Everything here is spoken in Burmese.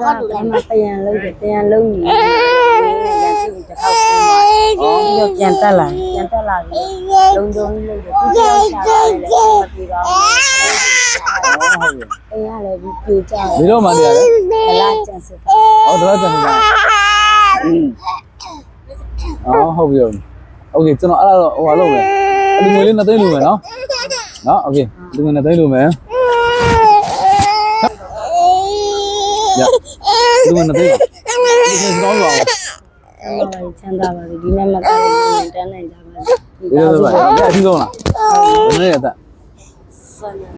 ဒါကလည်းမတယံလုံးတယ်တယံလုံးနေတယ်တစ်ခေါက်ဆင်းသွားပြီးတော့ပြန်တက်လာပြန်တက်လာပြီးလုံးလုံးလုံးတယ်သူကြောက်ရှာတယ်လည်းမပြေပါဘူးအင်းရလည်းပြီးပြေကြတယ် ဒီတော့မှနေရတယ် အလားကျန်စစ်တာ ဟောတော့ပြန်နေတာအော်ဟုတ်ပြီဟုတ်ပြီโอเคကျွန်တော်အဲ့ဒါတော့ဟိုဟာလုပ်မယ်အလူငွေလေးနှစ်သိန်းလိုမယ်နော်နော်โอเคလူငွေနှစ်သိန်းလိုမယ် လူငွေနှစ်သိန်းဒီစကောင်းပါအောင်အမချမ်းသာပါပြီဒီနေ့မှတော့တန်းနိုင်ကြပါဒီလိုပဲရအထီးဆုံးလားဘယ်နဲ့ရတဲ့